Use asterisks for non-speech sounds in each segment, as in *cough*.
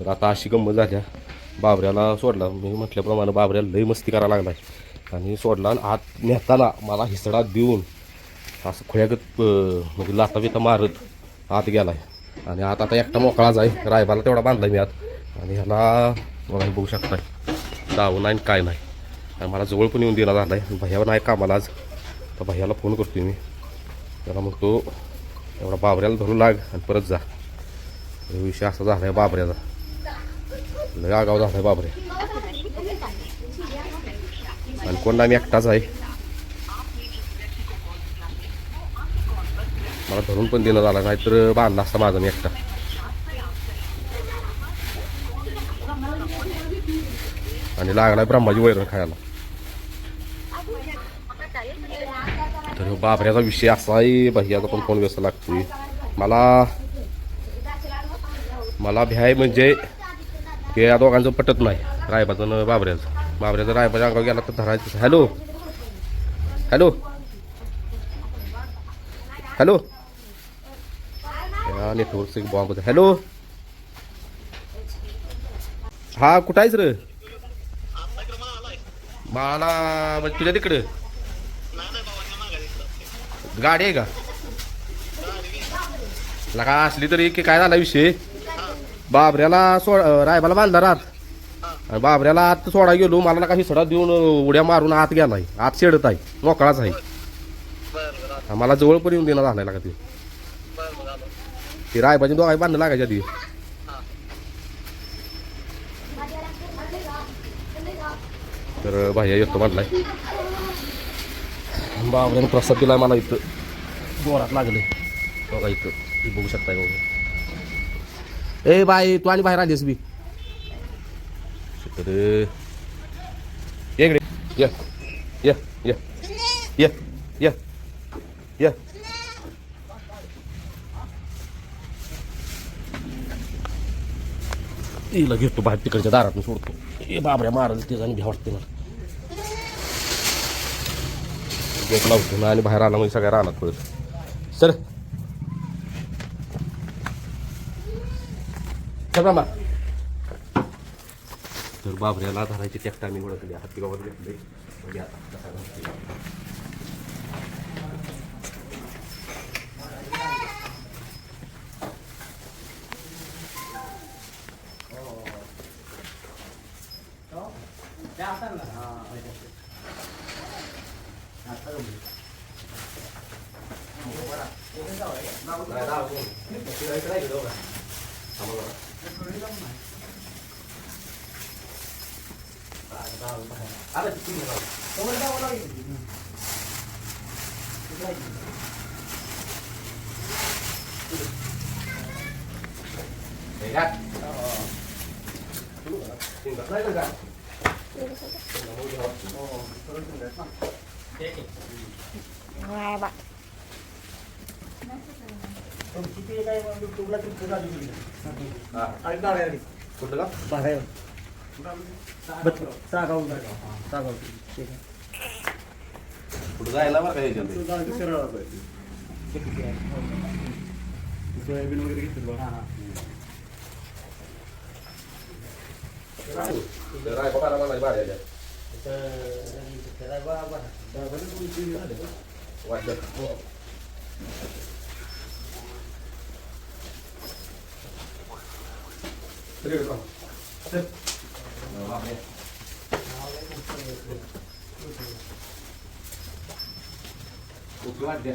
तर आता अशी गंमत झाल्या बाबऱ्याला सोडला. मी म्हटल्याप्रमाणे बाबऱ्याला लई मस्ती करायला लागलाय. आणि सोडला आणि आत नेताना मला हिसडा देऊन असं खुळ्यागत म्हणजे लाता बिता मारत आत गेलाय. आणि आत आता एकटा मोकळाच आहे. रायबाला तेवढा बांधलाय मी आत. आणि ह्याला मला बघू शकताय. दावून नाही आणि काय नाही. आणि मला जवळ पण येऊन दिला झाला आहे भैयावर नाही कामाला आज. तर भैयाला फोन करतोय मी. त्याला मग तो एवढा बाबऱ्याला धरू लाग आणि परत जा. विषय असा झाला आहे बाबऱ्याचा. लय आगाव झाला आहे बाबरे आणि कोण मी एकटाच आहे. मला धरून पण देणं झाला नाहीतर बांधला असता माझा मी एकटा. आणि लागला ब्रह्माजी वैरण खायला. तर बापऱ्याचा बाबऱ्याचा विषय असा आहे भैयाचा पण फोन व्यस्त लागतोय. मला मला भ्याय म्हणजे ते या दोघांचं पटत नाही. रायबाचं न बाबऱ्याचं. बाबऱ्याचं रायबाच्या अंगावर गेला तर धरायचं. हॅलो. हॅलो. हॅलो. या नेटवर्कचं एक बॉम्ब हॅलो. हा कुठं आहेस रे? मला म्हणजे तुझ्या तिकडं? गाडी आहे का? लगा असली तरी की काय झाला विषय? बाबऱ्याला सोड रायबाला बांधला रात बाबऱ्याला आत सोडा गेलो मला नका हिसडा देऊन उड्या मारून आत गेलाय. आत शेडत आहे मोकळाच आहे. मला जवळ पण येऊन देणं झालाय का ते. ते रायबाची दोघाही बांधणं लागायच्या आधी. तर भाई येतो म्हटलाय बाबऱ्यानं प्रसाद दिलाय मला इथं. जोरात लागले. बघा इथं. बघू शकताय बघा ए बाय तू आणि बाहेर आलीस बी. तर इकडे. ये. ये. ये. ये. ये. ये. तिला घेतो बाहेर तिकडच्या दारातून सोडतो. ए बाबऱ्या मारल ते आणि भ्या वाटते मला गेट लावतो ना आणि बाहेर आला म्हणजे सगळ्या रानात पडत सर बाबा. तर बाबऱ्याला धरायची टेक्टा मी ओळखली हाती गावात घेतले म्हणजे आता कसा घालते. दोघं? थांबा जरा. आलं की तुम्ही राव. हे घ्या. शिंगा. नाही तर काय? शिंगा मोठी हवा. नाही बा हा. कुठलं का? कुठं जायला बरं का याच्यात? सोयाबीन वगैरे घेतील बघा राय बघायला मला बाहेर यायला. वाटलं. तरी येतो. चल. बापरे. उचलू वाट द्या.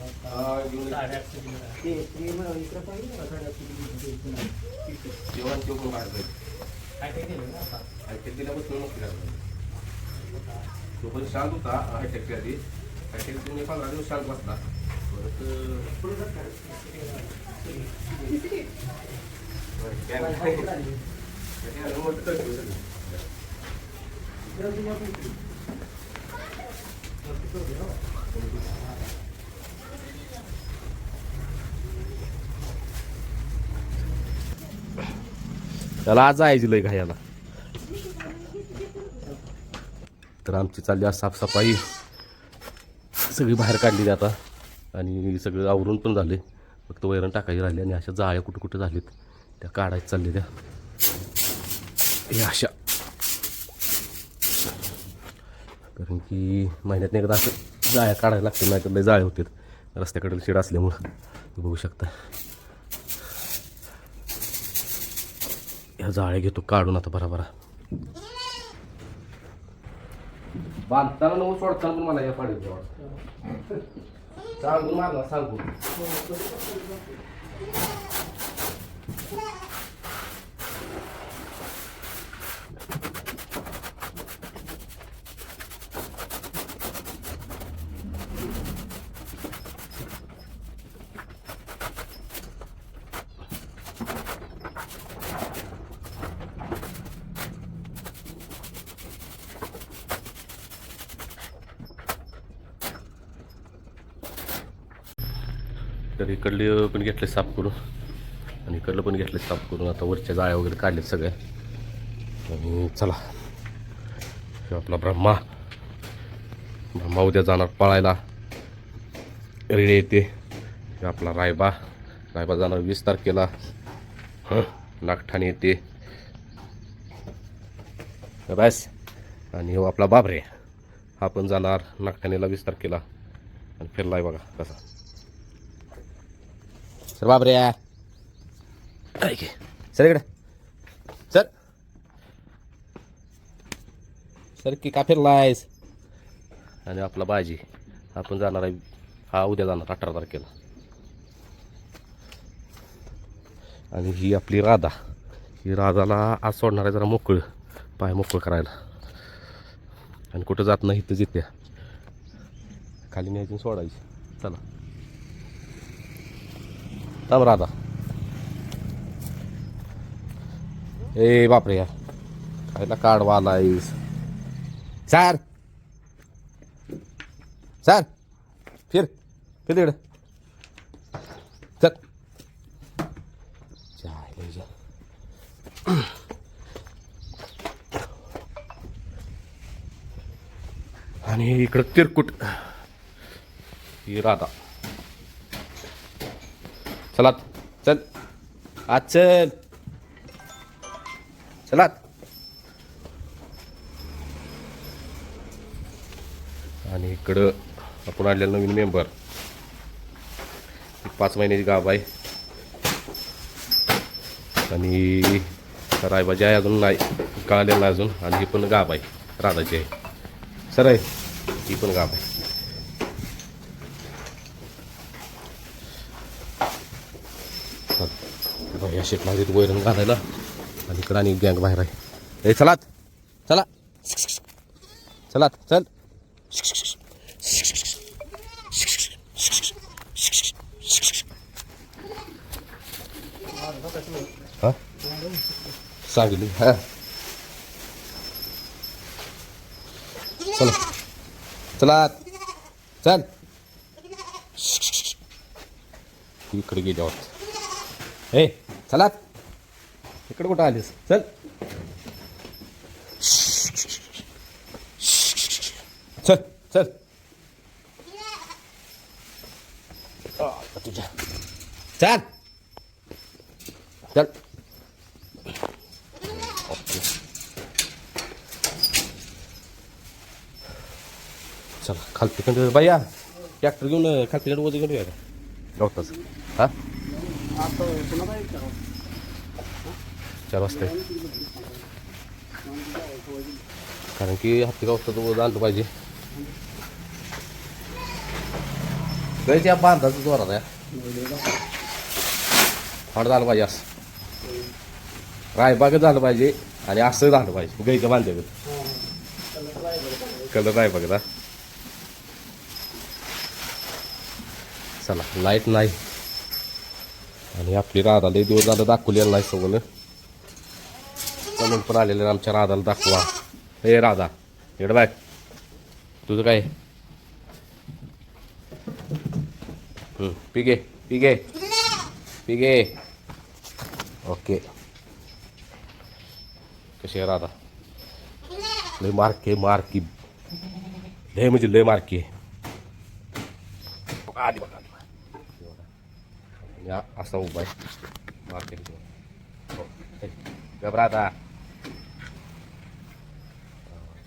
घ्या म्हणून. अं, एकतीस जेवण जेवण बाहेर जाईल. हायटेक दिल्यापासून नसते तो पण शांत होता हायटेकच्या आधी हायटेक तुम्ही पंधरा दिवस शांत बसला परत त्याला आज जायची लय घायाला. तर आमची चालली आज साफसफाई. सगळी बाहेर काढली आता. आणि सगळं आवरून पण झाले. फक्त वैरण टाकायची राहिली आणि अशा जाळ्या कुठं कुठे झालीत. त्या काढायच चालल्या हे अशा. कारण की महिन्यात एकदा असं जाळ्या काढायला लागते नाही तर लय जाळे होते रस्त्याकडे शेड असल्यामुळं. बघू शकता. ह्या जाळ्या घेतो काढून आता बरा बरा. बांधताना नऊ सोडताना पण मला या पाडीत सांगून मारला सांगून. तर इकडले पण घेतले साफ करून. आणि इकडलं पण घेतले साफ करून. आता वरच्या जाळ्या वगैरे काढल्यात सगळ्या. आणि चला. आपला ब्रह्मा. ब्रह्मा उद्या जाणार पळायला. रेडे येते आपला रायबा. रायबा जाणार वीस तारखेला. हं नागठाणे येते. बस. आणि हो आपला बाबरे. हा पण जाणार नागठाणेला वीस तारखेला. आणि फिरलाय बघा कसा. सर बापरे. ऐके सर इकडे. सर. सर की का फिरलायस? आणि आपला बाजी आपण जाणार आहे. हा उद्या जाणार अठरा तारखेला. आणि ही आपली राधा. ही राधाला आज सोडणार आहे जरा मोकळ. पाय मोकळ करायला. आणि कुठं जात नाही इथंच येत्या खाली न्यायची सोडायची. चला. थांब राधा. ए बापरे. यार खायला काढवा आलायस सर. सर. फिर. फिर तिकडे चल. आणि इकडं तिरकुट. ही राधा. चला चल आज चल चला आणि इकडं आपण आणलेलं नवीन मेंबर पाच महिन्याची गाव आहे. आणि रायबाजी आहे अजून नाही. कळालेलं नाही अजून. आणि ही पण गाव आहे. राधाची आहे. सर आहे ही पण गाव आहे. चल. या शेटला तिथं वैरण घालायला आणि इकडं आणि गँग बाहेर आहे ए चलात चला चलात चल हा सांगली हा चला चला चल इकडे गेल्यावर ए चला. इकडे कुठं आलीस? चल. चल चल. तुझ्या चल. चल. ओके चला खालती बाई या. ट्रॅक्टर घेऊन खालती कंड वजन घेऊन या गवताच हा? चार वाजता कारण की हत्ती गवताचं तो आणलं पाहिजे. गायच्या बांधाचा जोरात आहे. हॉट झालं पाहिजे असं. रायबाग झालं पाहिजे आणि असं झालं पाहिजे. गाईचं बांधलं कलर रायबाग चला लाइट नाही. आणि आपली राधा लई दिवस झालं दाखवलेलं नाही सगळं म्हणून पण आलेलं आमच्या राधाला दाखवा हे राधा हेड बाय तुझं काय पिगे पिके पिके पिके ओके कशी आहे राधा लय मार्के मार्की लय म्हणजे लय मार्की आहे बघा, आली बघा आली बघा. हा असा उभा आहे. मार्केट हो हे, गप राधा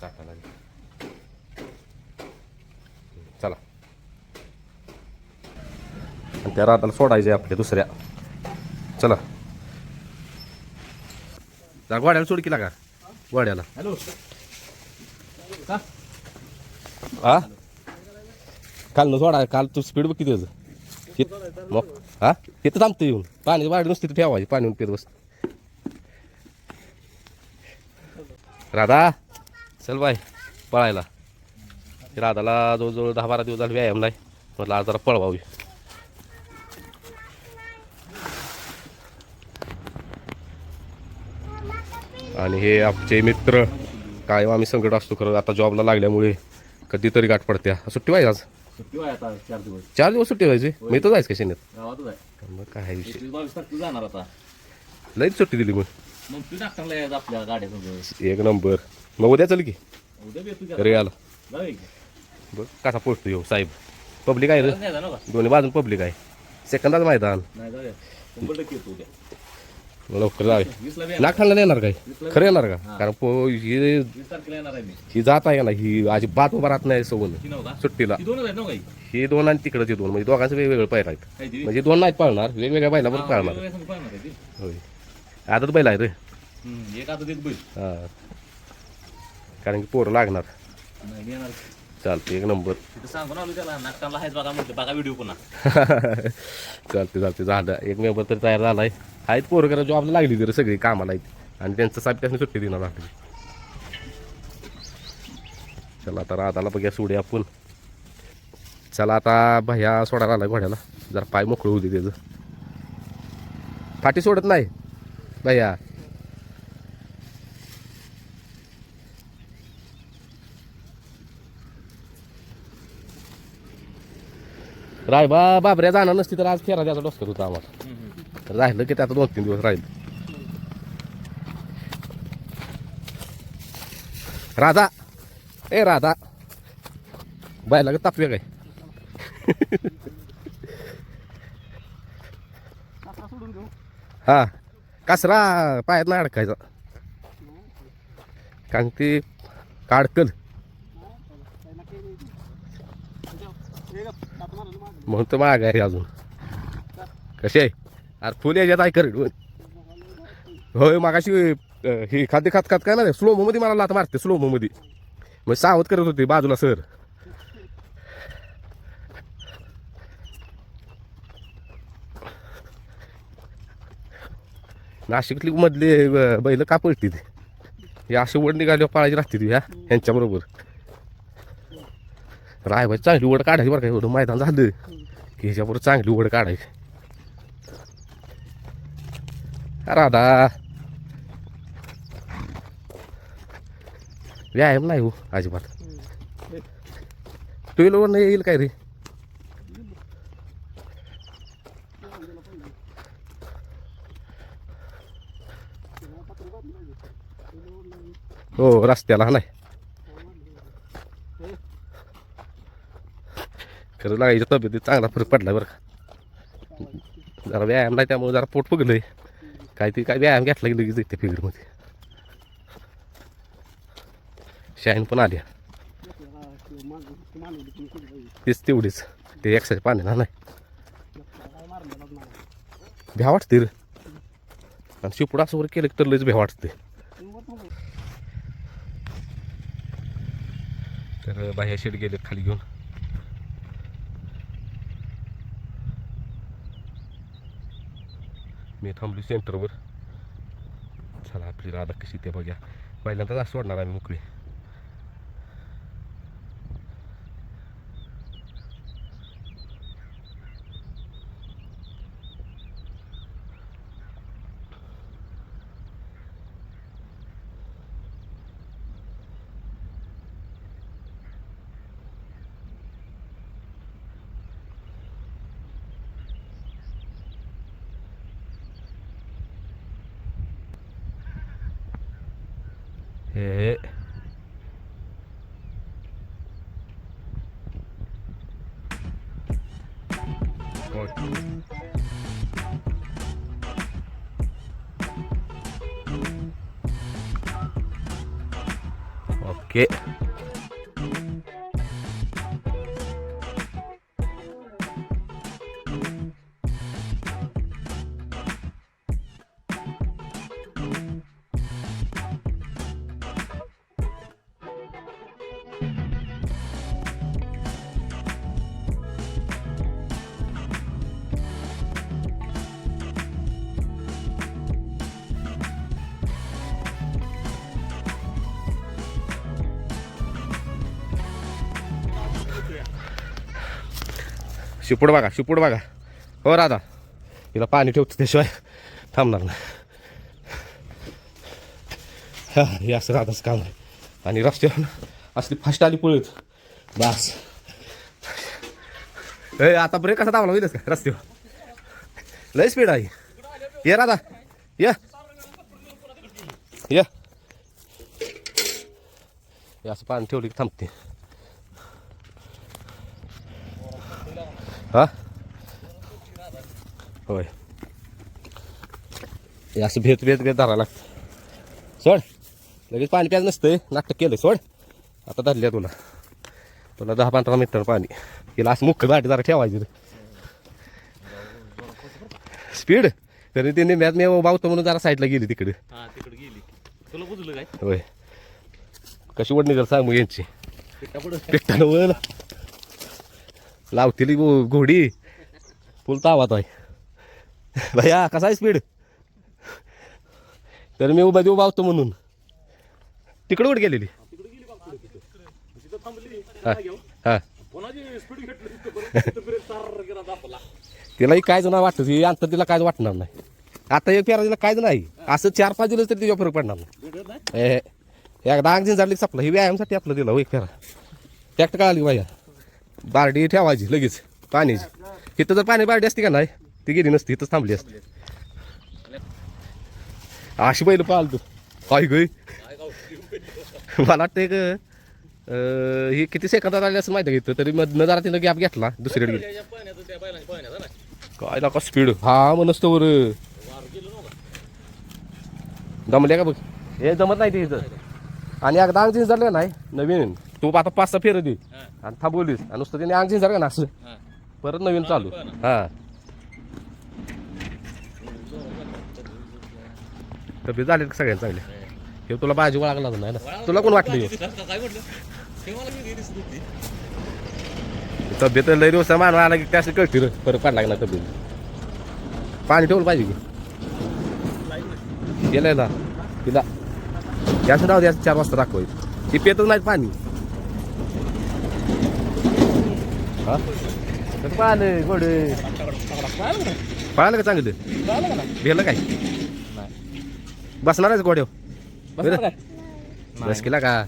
चाटा लागली. चला. आणि त्या राधाला सोडायचे आपल्या दुसऱ्या. चला. जा गोड्याला सोड केला का गोड्याला हॅलो. हा काल न सोडा काल तू स्पीड बघ कित मग? हा? तिथं थांबतो येऊन. पाणी वाढ नुसती तिथं ठेवायची पाणी येऊन पित बस. राधा चल बाय पळायला. राधाला जवळजवळ दहा बारा दिवस झाले व्यायाम नाही. म्हटलं आज जरा पळवावी. आणि हे आमचे मित्र कायम आम्ही संकट असतो खरं आता जॉबला लागल्यामुळे कधीतरी गाठ पडत्या. सुट्टी पाहिजे आज? सुट्टी आहे आता चार दिवस चार दिवस सुट्टी व्हायची? मी तर जायचं का शेण्यात गावातच आहे. मग काय विषय? एकवीस बावीस तारखेला जाणार आता. लईच सुट्टी दिली मग. मग तू नागठाणला यायचं आपल्या गाड्या एक नंबर. मग उद्या चल की. उद्या की घरी आला. जाऊया की. बघ कसा पोचतो येऊ साहेब. पब्लिक आहे रे. नाही जाणार का? दोन्ही बाजून पब्लिक आहे. सेकंदाच मैदान. नाही जाऊया शंभर टक्के येतो उद्या. लवकर जावे नागठाणला येणार काय? खरं येणार का? कारण पो ही ही जात आहे ना ही अजिबात उभा राहत नाही सोबत. ती सुट्टीला. ती काही? ही दोन आणि तिकडचे दोन. म्हणजे दोघांचं वेगवेगळं पायर आहेत. म्हणजे दोन नाहीत पाळणार वेगवेगळ्या बैला पण पाळणार. ती. होय. आदत बैल आहे रे. एक बैल. हा. कारण की पोरं लागणार. चालते एक नंबर. *laughs* तिथं सांगून आलो त्याला नागठाणला आहेच बघा म्हणते बघा व्हिडिओ पुन्हा. चालते चालते झालं. एक मेंबर तरी तयार झालाय. आहेत पोरं करा जॉबला लागली तरी सगळी कामाला आहेत. आणि त्यांचं साहेब त्याने सुट्टी देणार आपली चला आता राधाला बघ्या सोडे आपण. चला आता भैया सोडायला आला घोड्याला. जरा पाय मोकळं होऊ दे त्याचं. फाटी सोडत नाही भैया. राय बा बाबऱ्या जाणार नसती तर आज फेरा त्याचा डोसकर होता आम्हाला. राहिलं की त्याचा दोन तीन दिवस राहील. राधा. ए राधा. बायला का तापवे काय? हा. कासरा पायात ना अडकायचा. कारण ती काडकल. म्हणून तर माग आहे अजून. कशी आहे? अरे फुल याच्यात आहे कर होय मागाशी हे ही खाद्य खात खात काय ना स्लोमो मध्ये मला लात मारते स्लोमो मध्ये. मग सावध करत होते बाजूला सर. नाशिकली मधले बैल का पळते ते हे अशी वड निघाल्यावर पाळायची राहते ती ह्या ह्यांच्याबरोबर रायबाई चांगली वड काढायची बरं का एवढं मैदान झालं की ह्याच्याबरोबर चांगली वड काढायची. राधा. व्यायाम नाही हो अजिबात. टू व्हीलरवर येईल काय रे? हो रस्त्याला नाही खरं लागायच्या तब्येतीत चांगला फरक पडला बरं का. जरा व्यायाम नाही त्यामुळे जरा पोट फुगलंय. काय ते काय व्यायाम घेतला की लगेच येते फिगरमध्ये शाईन पण आल्या तेच तेवढीच. ते एक्साईज पाण्याला नाही. भ्या वाटते रे. आणि शिपडा असं वर केलं तर लयच भ्या वाटते. तर बाह्या शेड गेले खाली घेऊन. मी थांबलो सेंटरवर चला आपली राधा कशी ते बघ्या. पहिल्यांदाच सोडणार आम्ही मोकळी. ओके शिपूड बघा शिपूड बघा. हो राधा. हिला पाणी ठेवतो त्याशिवाय थांबणार नाही. हा हे असं राधाच काम आहे. आणि रस्त्यावर असली फास्ट आली पुळीत बस. ए आता ब्रेक कसा दावला होईलच का? रस्त्यावर. लय स्पीड आहे. ये राधा. ये. ये. असं पाणी ठेवली की थांबते. हा? होय. असं भेत भेत भेत धरायला लागतं. सोड. लगेच पाणी प्यायचं नसतंय. नाटक केलं सोड. आता धरल्या तुला. तुला दहा पंधरा मिनिटं पाणी. तिला असं मुख्य बाटी जरा ठेवायची स्पीड. तरी तिने मॅच मी बावतो म्हणून जरा साईडला गेली तिकडे. हा तिकडे गेली. तुला बुजलं काय? होय. कशी वडणी जर सांगू यांची. पिट्टानं वळ लावतील घोडी. फुल तावात आहे. भैया कसा आहे स्पीड तर मी उभा देऊ बावतो म्हणून. तिकडे कुठे गेलेली? हां तिलाही कायच नाही वाटत ही अंतर तिला कायच वाटणार नाही. आता एक फेरा तिला कायच नाही. असं चार पाच दिवस तरी तिच्या फरक पडणार नाही. ए, एकदा अंगजीन झाली सपला. ही व्यायामसाठी आपलं दिलं हो, एक फेरा. टॅक्ट कळाली पाहिजे बारडी ठेवायची लगेच पाण्याची. इथं जर पाणी बारडी असती का नाही ती गेली नसती इथंच थांबली असते. अशी पहिलं पाहल तू काय गय मला वाटतं एक हे ही किती सेकंदात आली असं माहिती आहे इथं? तरी नजारा जरा तिनं गॅप घेतला दुसरीकडे काय ना काय स्पीड हा म्हणस वर. वार जमले का बघ? हे जमत नाही ते आणि एकदा अंग झालं नाही? नवीन तू आता पाच सहा फेर दे. आणि थांबवलीस आणि नुसतं त्याने अंग झालं ना असं? हा. परत नवीन चालू. हा. तब्येत झाली का सगळ्यांना चांगले? हे तुला बाजू वळागला नाही ना. तुला कोण वाटलं हे? *laughs* काय म्हटलं? ते मला वेगळी दिसत होती. तब्येत लय दिवसा मानवा आला की त्याशी कळते रे. पडला का ना तब्येत पाणी ठेवलं पाहिजे की? गेलंय ना. तिला याचं नाव द्यायचं चार वाजता दाखवायचं ती पेतच नाही पाणी हा पाहिलं गोड पळालं का चांगलं भेलं काय बसणारच गोड्याव बस केला का